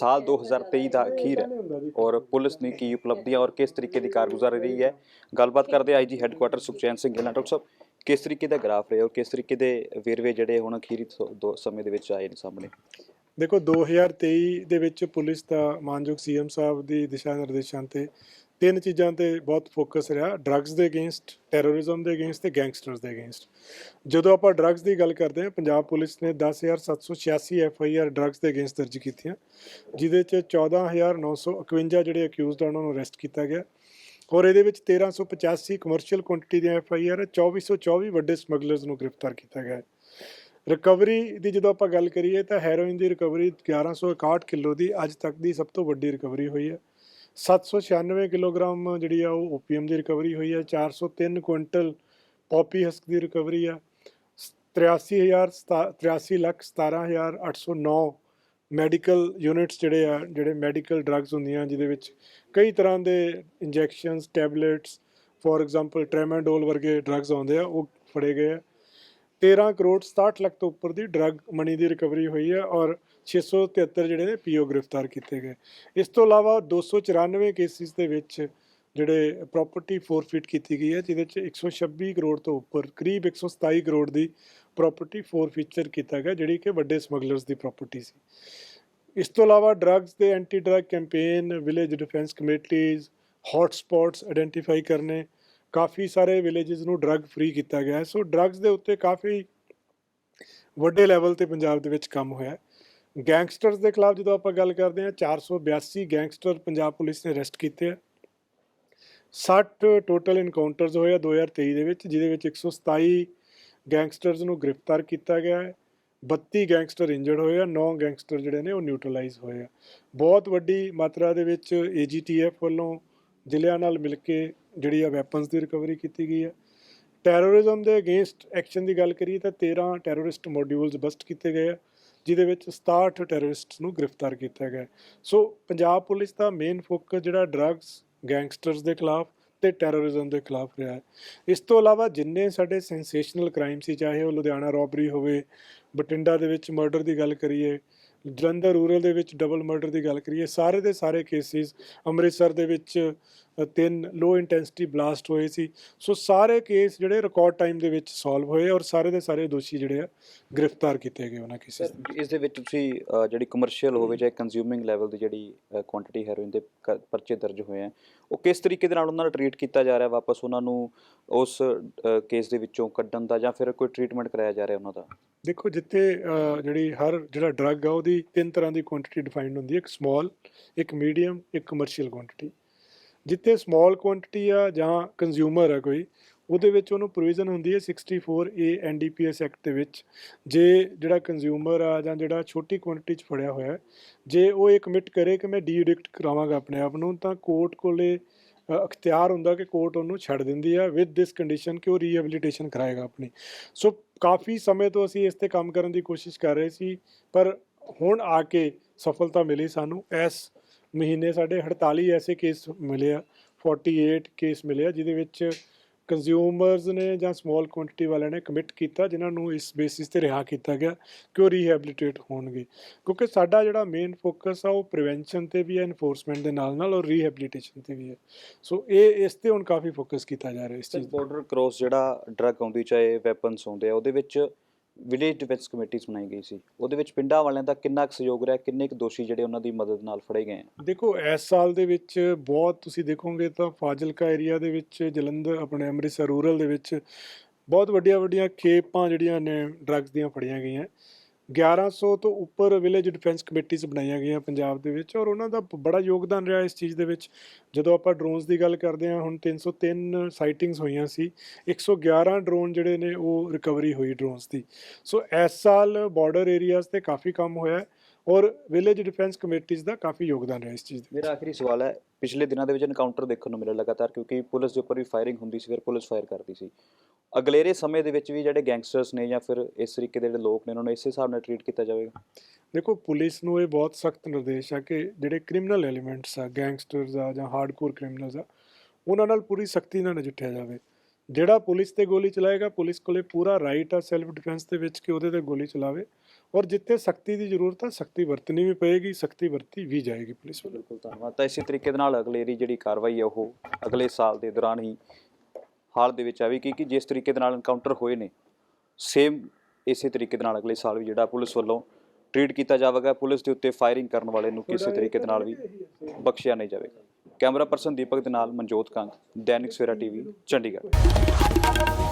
ਸਾਲ 2023 ਦਾ ਅਖੀਰ ਹੈ ਔਰ ਪੁਲਿਸ ਨੇ ਕੀ ਉਪਲਬਧੀਆਂ ਔਰ ਕਿਸ ਤਰੀਕੇ ਦੀ ਕਾਰਗੁਜ਼ਾਰੀ ਰਹੀ ਹੈ? ਗੱਲਬਾਤ ਕਰਦੇ IG headquarters Sukhchain Singh Gill, doctor ਸਾਹਿਬ, ਕਿਸ ਤਰੀਕੇ ਦਾ ਗ੍ਰਾਫ ਰਿਹਾ ਔਰ ਕਿਸ ਤਰੀਕੇ ਦੇ ਵੇਰਵੇ ਜਿਹੜੇ ਹੁਣ ਅਖੀਰੀ ਸਮੇਂ ਦੇ ਵਿੱਚ ਆਏ ਨੇ ਸਾਹਮਣੇ? ਦੇਖੋ 2023 ਦੇ ਵਿੱਚ ਪੁਲਿਸ ਦਾ ਮਾਨਯੋਗ ਸੀਐਮ ਸਾਹਿਬ ਦੀ ਦਿਸ਼ਾ ਨਿਰਦੇਸ਼ਾਂ ਤੇ ਤਿੰਨ ਚੀਜ਼ਾਂ ਤੇ ਬਹੁਤ ਫੋਕਸ ਰਿਹਾ ਡਰੱਗਸ ਦੇ ਅਗੇਂਸਟ ਟੈਰੋਰਿਜ਼ਮ ਦੇ ਅਗੇਂਸਟ ਤੇ ਗੈਂਗਸਟਰਸ ਦੇ ਅਗੇਂਸਟ ਜਦੋਂ ਆਪਾਂ ਡਰੱਗਸ ਦੀ ਗੱਲ ਕਰਦੇ ਹਾਂ, ਪੰਜਾਬ ਪੁਲਿਸ ਨੇ 10786 ਐਫ ਆਈ ਆਰ ਡਰੱਗਸ ਦੇ ਅਗੇਂਸਟ ਦਰਜ ਕੀਤੀਆਂ, ਜਿਹਦੇ ਚ 14951 ਜਿਹੜੇ ਅਕਿਊਜ਼ਡ ਆ, ਉਹਨਾਂ ਨੂੰ ਅਰੈਸਟ ਕੀਤਾ ਗਿਆ। ਔਰ ਇਹਦੇ ਵਿੱਚ 1385 ਕਮਰਸ਼ੀਅਲ ਕੁਆਂਟੀਟੀ ਦੀਆਂ ਐਫ ਆਈ ਆਰ 2424 ਵੱਡੇ ਸਮਗਲਰਸ ਨੂੰ ਗ੍ਰਿਫਤਾਰ ਕੀਤਾ ਗਿਆ। ਹੈ ਰਿਕਵਰੀ ਦੀ ਜਦੋਂ ਆਪਾਂ ਗੱਲ ਕਰੀਏ ਤਾਂ ਹੈਰੋਇਨ ਦੀ ਰਿਕਵਰੀ 1161 ਕਿਲੋ ਦੀ, ਅੱਜ ਤੱਕ ਦੀ ਸਭ ਤੋਂ ਵੱਡੀ ਰਿਕਵਰੀ ਹੋਈ ਹੈ। 796 ਕਿਲੋਗ੍ਰਾਮ ਜਿਹੜੀ ਆ ਉਹ ਓਪੀਐਮ ਦੀ ਰਿਕਵਰੀ ਹੋਈ ਹੈ 403 ਕੁਇੰਟਲ ਪੌਪੀ ਹਸਕ ਦੀ ਰਿਕਵਰੀ ਆ 83000 83 ਲੱਖ 17809 ਮੈਡੀਕਲ ਯੂਨਿਟਸ ਜਿਹੜੇ ਆ, ਜਿਹੜੇ ਮੈਡੀਕਲ ਡਰੱਗਸ ਹੁੰਦੀਆਂ, ਜਿਹਦੇ ਵਿੱਚ ਕਈ ਤਰ੍ਹਾਂ ਦੇ injections, tablets, for example tramadol ਵਰਗੇ ਡਰੱਗਸ ਆਉਂਦੇ ਆ, ਉਹ ਫੜੇ ਗਏ ਆ। 13 ਕਰੋੜ 67 ਲੱਖ ਤੋਂ ਉੱਪਰ ਦੀ ਡਰੱਗ ਮਨੀ ਦੀ ਰਿਕਵਰੀ ਹੋਈ ਹੈ ਔਰ 673 ਜਿਹੜੇ ਨੇ ਪੀਓ ਗ੍ਰਿਫਤਾਰ ਕੀਤੇ ਗਏ। ਇਸ ਤੋਂ ਇਲਾਵਾ 294 ਕੇਸਿਸ ਦੇ ਵਿੱਚ ਜਿਹੜੇ ਪ੍ਰਾਪਰਟੀ ਫੋਰਫੀਟ ਕੀਤੀ ਗਈ ਹੈ, ਜਿਹਦੇ ਚ 126 ਕਰੋੜ ਤੋਂ ਉੱਪਰ, ਕਰੀਬ 127 ਕਰੋੜ ਦੀ ਪ੍ਰਾਪਰਟੀ ਫੋਰਫੀਚਰ ਕੀਤਾ ਗਿਆ, ਜਿਹੜੀ ਕਿ ਵੱਡੇ ਸਮਗਲਰਸ ਦੀ ਪ੍ਰਾਪਰਟੀ ਸੀ। ਇਸ ਤੋਂ ਇਲਾਵਾ ਡਰੱਗਸ ਦੇ anti drug campaign village defence committees hot spots identify ਕਰਨੇ ਕਾਫੀ ਸਾਰੇ ਵਿਲੇजेस ਨੂੰ ਡਰੱਗ ਫ੍ਰੀ ਕੀਤਾ ਗਿਆ ਹੈ। ਸੋ ਡਰੱਗਸ ਦੇ ਉੱਤੇ ਕਾਫੀ ਵੱਡੇ ਲੈਵਲ ਤੇ ਪੰਜਾਬ ਦੇ ਵਿੱਚ ਕੰਮ ਹੋਇਆ ਗੈਂਗਸਟਰਸ ਦੇ ਖਿਲਾਫ ਜਦੋਂ ਆਪਾਂ ਗੱਲ ਕਰਦੇ ਹਾਂ 482 ਗੈਂਗਸਟਰ ਪੰਜਾਬ ਪੁਲਿਸ ਨੇ ਅਰੈਸਟ ਕੀਤੇ ਆ। 60 ਟੋਟਲ ਇਨਕਾਊਂਟਰਸ ਹੋਏ ਆ 2023 ਦੇ ਵਿੱਚ, ਜਿਹਦੇ ਵਿੱਚ 127 ਗੈਂਗਸਟਰਸ ਨੂੰ ਗ੍ਰਿਫਤਾਰ ਕੀਤਾ ਗਿਆ ਹੈ। 32 ਗੈਂਗਸਟਰ ਇੰਜਰਡ ਹੋਏ ਆ 9 ਗੈਂਗਸਟਰ ਜਿਹੜੇ ਨੇ ਉਹ ਨਿਊਟਰਲਾਈਜ਼ ਹੋਏ ਆ। ਬਹੁਤ ਵੱਡੀ ਮਾਤਰਾ ਦੇ ਵਿੱਚ ਏਜੀਟੀਐਫ ਵੱਲੋਂ ਜ਼ਿਲ੍ਹਿਆਂ ਨਾਲ ਮਿਲ ਕੇ ਜਿਹੜੀ ਆ ਵੈਪਨਸ ਦੀ ਰਿਕਵਰੀ ਕੀਤੀ ਗਈ ਹੈ ਟੈਰੋਰਿਜ਼ਮ ਦੇ ਅਗੇਂਸਟ ਐਕਸ਼ਨ ਦੀ ਗੱਲ ਕਰੀਏ ਤਾਂ 13 ਟੈਰੋਰਿਸਟ ਮੋਡਿਊਲਸ ਬਸਟ ਕੀਤੇ ਗਏ ਆ, ਜਿਹਦੇ ਵਿੱਚ 67 ਟੈਰਰਿਸਟਸ ਨੂੰ ਗ੍ਰਿਫਤਾਰ ਕੀਤਾ ਗਿਆ। ਸੋ ਪੰਜਾਬ ਪੁਲਿਸ ਦਾ ਮੇਨ ਫੋਕਸ ਜਿਹੜਾ ਡਰੱਗਸ ਗੈਂਗਸਟਰਸ ਦੇ ਖਿਲਾਫ ਤੇ ਟੈਰੋਰਿਜ਼ਮ ਦੇ ਖਿਲਾਫ ਰਿਹਾ ਹੈ। ਇਸ ਤੋਂ ਇਲਾਵਾ ਜਿੰਨੇ ਸਾਡੇ ਸੈਂਸੇਸ਼ਨਲ ਕ੍ਰਾਈਮ ਸੀ, ਚਾਹੇ ਉਹ ਲੁਧਿਆਣਾ ਰੋਬਰੀ ਹੋਵੇ ਬਟਿੰਡਾ ਦੇ ਵਿੱਚ ਮਰਡਰ ਦੀ ਗੱਲ ਕਰੀਏ, ਜਲੰਧਰ ਰੂਰਲ ਦੇ ਵਿੱਚ ਡਬਲ ਮਰਡਰ ਦੀ ਗੱਲ ਕਰੀਏ, ਸਾਰੇ ਦੇ ਸਾਰੇ ਕੇਸਿਸ ਅੰਮ੍ਰਿਤਸਰ ਦੇ ਵਿੱਚ ਤਿੰਨ ਲੋ ਇੰਟੈਂਸਿਟੀ ਬਲਾਸਟ ਹੋਏ ਸੀ। ਸੋ ਸਾਰੇ ਕੇਸ ਜਿਹੜੇ ਰਿਕਾਰਡ ਟਾਈਮ ਦੇ ਵਿੱਚ ਸੋਲਵ ਹੋਏ ਔਰ ਸਾਰੇ ਦੇ ਸਾਰੇ ਦੋਸ਼ੀ ਜਿਹੜੇ ਆ ਗ੍ਰਿਫਤਾਰ ਕੀਤੇ ਗਏ ਉਹਨਾਂ ਕੇਸਿਸ ਇਸ ਦੇ ਵਿੱਚ ਤੁਸੀਂ ਜਿਹੜੀ ਕਮਰਸ਼ੀਅਲ ਹੋਵੇ ਜਾਂ ਕੰਜ਼ਿਊਮਿੰਗ ਲੈਵਲ ਦੀ ਜਿਹੜੀ ਕੁਆਂਟੀਟੀ ਹੈਰੋਇਨ ਦੇ ਪਰਚੇ ਦਰਜ ਹੋਏ ਆ ਉਹ ਕਿਸ ਤਰੀਕੇ ਦੇ ਨਾਲ ਉਹਨਾਂ ਦਾ ਟਰੀਟ ਕੀਤਾ ਜਾ ਰਿਹਾ ਵਾਪਸ? ਉਹਨਾਂ ਨੂੰ ਉਸ ਕੇਸ ਦੇ ਵਿੱਚੋਂ ਕੱਢਣ ਦਾ ਜਾਂ ਫਿਰ ਕੋਈ ਟ੍ਰੀਟਮੈਂਟ ਕਰਾਇਆ ਜਾ ਰਿਹਾ ਉਹਨਾਂ ਦਾ? ਦੇਖੋ ਜਿੱਥੇ ਜਿਹੜੀ ਹਰ ਜਿਹੜਾ ਡਰੱਗ ਆ ਉਹਦੀ ਤਿੰਨ ਤਰ੍ਹਾਂ ਦੀ ਕੁਆਂਟੀਟੀ ਡਿਫਾਈਨਡ ਹੁੰਦੀ ਹੈ। ਇੱਕ ਸਮਾਲ ਇੱਕ ਮੀਡੀਅਮ ਇੱਕ ਕਮਰਸ਼ੀਅਲ ਕੁਆਂਟੀਟੀ ਜਿੱਥੇ ਸਮਾਲ ਕੁਆਂਟੀਟੀ ਆ ਜਾਂ ਕੰਜ਼ਿਊਮਰ ਆ ਕੋਈ ਉਹਦੇ ਵਿੱਚ ਉਹਨੂੰ ਪ੍ਰੋਵੀਜ਼ਨ ਹੁੰਦੀ ਹੈ 64 ਏ ਐਨਡੀਪੀਐਸ ਐਕਟ ਦੇ ਵਿੱਚ। ਜੇ ਜਿਹੜਾ ਕੰਜ਼ਿਊਮਰ ਆ ਜਾਂ ਜਿਹੜਾ ਛੋਟੀ ਕੁਆਂਟੀਟੀ 'ਚ ਫੜਿਆ ਹੋਇਆ ਜੇ ਉਹ ਇਹ ਕਮਿਟ ਕਰੇ ਕਿ ਮੈਂ ਡੀਐਡਿਕਟ ਕਰਾਵਾਂਗਾ ਆਪਣੇ ਆਪ ਨੂੰ ਤਾਂ ਕੋਰਟ ਕੋਲੇ ਅ, ਅਖਤਿਆਰ ਹੁੰਦਾ ਕਿ ਕੋਰਟ ਉਹਨੂੰ ਛੱਡ ਦਿੰਦੀ ਆ ਵਿਦ ਦਿਸ ਕੰਡੀਸ਼ਨ ਕਿ ਉਹ ਰੀਹੈਬਿਲਿਟੇਸ਼ਨ ਕਰਾਏਗਾ ਆਪਣੀ। ਸੋ ਕਾਫੀ ਸਮੇਂ ਤੋਂ ਅਸੀਂ ਇਸ ਤੇ ਕੰਮ ਕਰਨ ਦੀ ਕੋਸ਼ਿਸ਼ ਕਰ ਰਹੇ ਸੀ ਪਰ ਹੁਣ ਆ ਕੇ ਸਫਲਤਾ ਮਿਲੀ ਸਾਨੂੰ ਇਸ ਮਹੀਨੇ ਸਾਡੇ 48 ਐਸੇ ਕੇਸ ਮਿਲੇ ਆ 48 ਕੇਸ ਮਿਲੇ ਆ, ਜਿਹਦੇ ਵਿੱਚ ਕੰਜ਼ਿਊਮਰਸ ਨੇ ਜਾਂ ਸਮਾਲ ਕੁਆਂਟੀਟੀ ਵਾਲਿਆਂ ਨੇ ਕਮਿਟ ਕੀਤਾ, ਜਿਨ੍ਹਾਂ ਨੂੰ ਇਸ ਬੇਸਿਸ ਤੇ ਰਿਹਾ ਕੀਤਾ ਗਿਆ ਕਿ ਉਹ ਰੀਹੈਬਿਲਿਟੇਟ ਹੋਣਗੇ। ਕਿਉਂਕਿ ਸਾਡਾ ਜਿਹੜਾ ਮੇਨ ਫੋਕਸ ਆ, ਉਹ ਪ੍ਰੀਵੈਂਸ਼ਨ ਤੇ ਵੀ ਹੈ ਇਨਫੋਰਸਮੈਂਟ ਦੇ ਨਾਲ ਨਾਲ, ਔਰ ਰੀਹੈਬਿਲਿਟੇਸ਼ਨ ਤੇ ਵੀ ਹੈ ਸੋ ਇਹ, ਇਸ ਤੇ ਹੁਣ ਕਾਫੀ ਫੋਕਸ ਕੀਤਾ ਜਾ ਰਿਹਾ ਇਸ ਚੀਜ਼ ਬਾਰਡਰ ਕ੍ਰੋਸ ਜਿਹੜਾ ਡਰੱਗ ਆਉਂਦੀ, ਚਾਹੇ ਵੈਪਨਸ ਆਉਂਦੇ ਆ, ਉਹਦੇ ਵਿੱਚ ਵਿਲੇਜ ਡਿਫੈਂਸ ਕਮੇਟੀਜ਼ ਬਣਾਈ ਗਈ ਸੀ। ਉਹਦੇ ਵਿੱਚ ਪਿੰਡਾਂ ਵਾਲਿਆਂ ਦਾ ਕਿੰਨਾ ਕੁ ਸਹਿਯੋਗ ਰਿਹਾ, ਕਿੰਨੇ ਕੁ ਦੋਸ਼ੀ ਜਿਹੜੇ ਉਹਨਾਂ ਦੀ ਮਦਦ ਨਾਲ ਫੜੇ ਗਏ ਆ ਦੇਖੋ, ਇਸ ਸਾਲ ਦੇ ਵਿੱਚ ਬਹੁਤ, ਤੁਸੀਂ ਦੇਖੋਗੇ ਤਾਂ ਫਾਜ਼ਿਲਕਾ ਏਰੀਆ ਦੇ ਵਿੱਚ, ਜਲੰਧਰ, ਆਪਣੇ ਅੰਮ੍ਰਿਤਸਰ ਰੂਰਲ ਦੇ ਵਿੱਚ ਬਹੁਤ ਵੱਡੀਆਂ ਵੱਡੀਆਂ ਖੇਪਾਂ ਜਿਹੜੀਆਂ ਨੇ ਡਰੱਗਸ ਦੀਆਂ ਫੜੀਆਂ ਗਈਆਂ। 1100 ਤੋਂ ਉੱਪਰ ਵਿਲੇਜ ਡਿਫੈਂਸ ਕਮੇਟੀਆਂ ਬਣਾਈਆਂ ਗਈਆਂ ਪੰਜਾਬ ਦੇ ਵਿੱਚ ਔਰ ਉਹਨਾਂ ਦਾ ਬੜਾ ਯੋਗਦਾਨ ਰਿਹਾ ਇਸ ਚੀਜ਼ ਦੇ ਵਿੱਚ। ਜਦੋਂ ਆਪਾਂ ਡਰੋਨਸ ਦੀ ਗੱਲ ਕਰਦੇ ਹਾਂ, ਹੁਣ 303 ਸਾਈਟਿੰਗਸ ਹੋਈਆਂ ਸੀ 111 ਡਰੋਨ ਜਿਹੜੇ ਨੇ ਉਹ ਰਿਕਵਰੀ ਹੋਈ ਡਰੋਨਸ ਦੀ। ਸੋ ਇਸ ਸਾਲ ਬਾਰਡਰ ਏਰੀਆਜ਼ ਤੇ ਕਾਫੀ ਕੰਮ ਹੋਇਆ ਹੈ। ਔਰ ਵਿਲੇਜ ਡਿਫੈਂਸ ਕਮੇਟੀਆਂ ਦਾ ਕਾਫੀ ਯੋਗਦਾਨ ਰਿਹਾ ਇਸ ਚੀਜ਼ ਦੇ ਮੇਰਾ ਆਖਰੀ ਸਵਾਲ ਹੈ ਪਿਛਲੇ ਦਿਨਾਂ ਦੇ ਵਿੱਚ ਐਨਕਾਊਂਟਰ ਦੇਖਣ ਨੂੰ ਮਿਲਿਆ ਲਗਾਤਾਰ ਕਿਉਂਕਿ ਪੁਲਿਸ ਦੇ ਉੱਪਰ ਵੀ ਫਾਇਰਿੰਗ ਹੁੰਦੀ ਸੀ ਫਿਰ ਪੁਲਿਸ ਫਾਇਰ ਕਰਦੀ ਸੀ। ਅਗਲੇਰੇ ਸਮੇਂ ਦੇ ਵਿੱਚ ਵੀ ਜਿਹੜੇ ਗੈਂਗਸਟਰਸ ਨੇ ਜਾਂ ਫਿਰ ਇਸ ਤਰੀਕੇ ਦੇ ਜਿਹੜੇ ਲੋਕ ਨੇ ਉਹਨਾਂ ਨੂੰ ਇਸੇ ਹਿਸਾਬ ਨਾਲ ਟਰੀਟ ਕੀਤਾ ਜਾਵੇਗਾ? ਦੇਖੋ ਪੁਲਿਸ ਨੂੰ ਇਹ ਬਹੁਤ ਸਖਤ ਨਿਰਦੇਸ਼ ਆ ਕਿ ਜਿਹੜੇ ਕ੍ਰਿਮੀਨਲ ਐਲੀਮੈਂਟਸ ਆ ਗੈਂਗਸਟਰਸ ਆ ਜਾਂ ਹਾਰਡਕੋਰ ਕ੍ਰਿਮੀਨਲਸ ਆ ਉਹਨਾਂ ਨਾਲ ਪੂਰੀ ਸਖਤੀ ਨਾਲ ਨਜਿੱਠਿਆ ਜਾਵੇ। ਜਿਹੜਾ ਪੁਲਿਸ ਤੇ ਗੋਲੀ ਚਲਾਏਗਾ ਪੁਲਿਸ ਕੋਲੇ ਪੂਰਾ ਰਾਈਟ ਆ ਸੈਲਫ ਡਿਫੈਂਸ ਦੇ ਵਿੱਚ ਕਿ ਉਹਦੇ ਤੇ ਗੋਲੀ ਚਲਾਵੇ। ਔਰ ਜਿੱਥੇ ਸਖਤੀ ਦੀ ਜ਼ਰੂਰਤ ਹੈ ਸਖਤੀ ਵਰਤਣੀ ਵੀ ਪਏਗੀ ਸਖਤੀ ਵਰਤੀ ਵੀ ਜਾਏਗੀ ਪੁਲਿਸ ਵੱਲੋਂ। ਬਿਲਕੁਲ ਧੰਨਵਾਦ। ਤਾਂ ਇਸੇ ਤਰੀਕੇ ਦੇ ਨਾਲ ਅਗਲੇਰੀ ਜਿਹੜੀ ਕਾਰਵਾਈ ਹੈ ਉਹ ਅਗਲੇ ਸਾਲ ਦੇ ਦੌਰਾਨ ਹੀ ਹਾਲ ਦੇ ਵਿੱਚ ਆਵੇਗੀ ਕਿ ਜਿਸ ਤਰੀਕੇ ਦੇ ਨਾਲ ਐਨਕਾਊਂਟਰ ਹੋਏ ਨੇ ਸੇਮ ਇਸੇ ਤਰੀਕੇ ਦੇ ਨਾਲ ਅਗਲੇ ਸਾਲ ਵੀ ਜਿਹੜਾ ਪੁਲਿਸ ਵੱਲੋਂ ਟ੍ਰੀਟ ਕੀਤਾ ਜਾਵੇਗਾ। ਪੁਲਿਸ ਦੇ ਉੱਤੇ ਫਾਇਰਿੰਗ ਕਰਨ ਵਾਲੇ ਨੂੰ ਕਿਸੇ ਤਰੀਕੇ ਦੇ ਨਾਲ ਵੀ ਬਖਸ਼ਿਆ ਨਹੀਂ ਜਾਵੇਗਾ। ਕੈਮਰਾ ਪਰਸਨ ਦੀਪਕ ਦੇ ਨਾਲ ਮਨਜੋਤ ਕੰਗ ਦੈਨਿਕ ਸਵੇਰਾ ਟੀਵੀ ਚੰਡੀਗੜ੍ਹ।